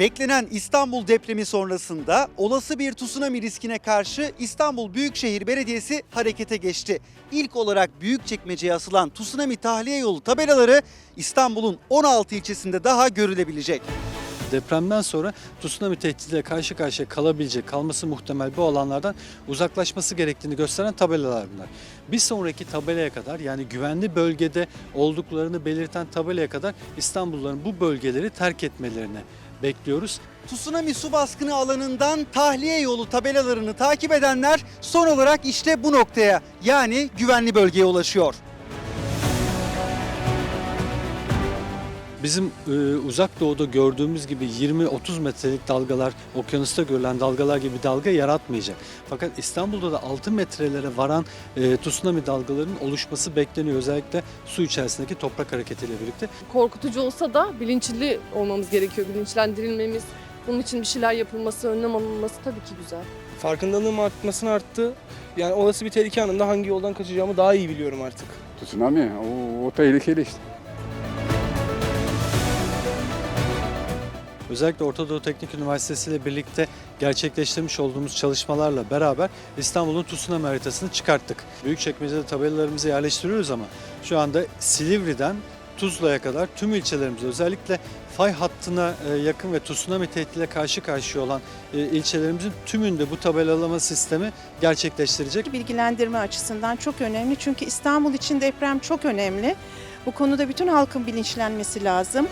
Beklenen İstanbul depremi sonrasında olası bir tsunami riskine karşı İstanbul Büyükşehir Belediyesi harekete geçti. İlk olarak Büyükçekmece'ye asılan tsunami tahliye yolu tabelaları İstanbul'un 16 ilçesinde daha görülebilecek. Depremden sonra tsunami tehdidiyle karşı karşıya kalabilecek, kalması muhtemel bu alanlardan uzaklaşması gerektiğini gösteren tabelalar bunlar. Bir sonraki tabelaya kadar yani güvenli bölgede olduklarını belirten tabelaya kadar İstanbulluların bu bölgeleri terk etmelerini bekliyoruz. Tsunami su baskını alanından tahliye yolu tabelalarını takip edenler son olarak işte bu noktaya yani güvenli bölgeye ulaşıyor. Bizim e, uzak doğuda gördüğümüz gibi 20-30 metrelik dalgalar, okyanusta görülen dalgalar gibi dalga yaratmayacak. Fakat İstanbul'da da 6 metrelere varan e, tsunami dalgalarının oluşması bekleniyor. Özellikle su içerisindeki toprak hareketiyle birlikte. korkutucu olsa da bilinçli olmamız gerekiyor. Bilinçlendirilmemiz, bunun için bir şeyler yapılması, önlem alınması tabii ki güzel. Farkındalığım artmasına arttı. Yani olası bir tehlike anında hangi yoldan kaçacağımı daha iyi biliyorum artık. Tsunami o, o tehlikeli işte. Özellikle Orta Doğu Teknik Üniversitesi ile birlikte gerçekleştirmiş olduğumuz çalışmalarla beraber İstanbul'un tsunami haritasını çıkarttık. Büyükçekmece'de tabelalarımızı yerleştiriyoruz ama şu anda Silivri'den Tuzla'ya kadar tüm ilçelerimizde özellikle fay hattına e, yakın ve tsunami tehdidiyle karşı karşıya olan e, ilçelerimizin tümünde bu tabelalama sistemi gerçekleştirecek. bilgilendirme açısından çok önemli. Çünkü İstanbul için deprem çok önemli. Bu konuda bütün halkın bilinçlenmesi lazım.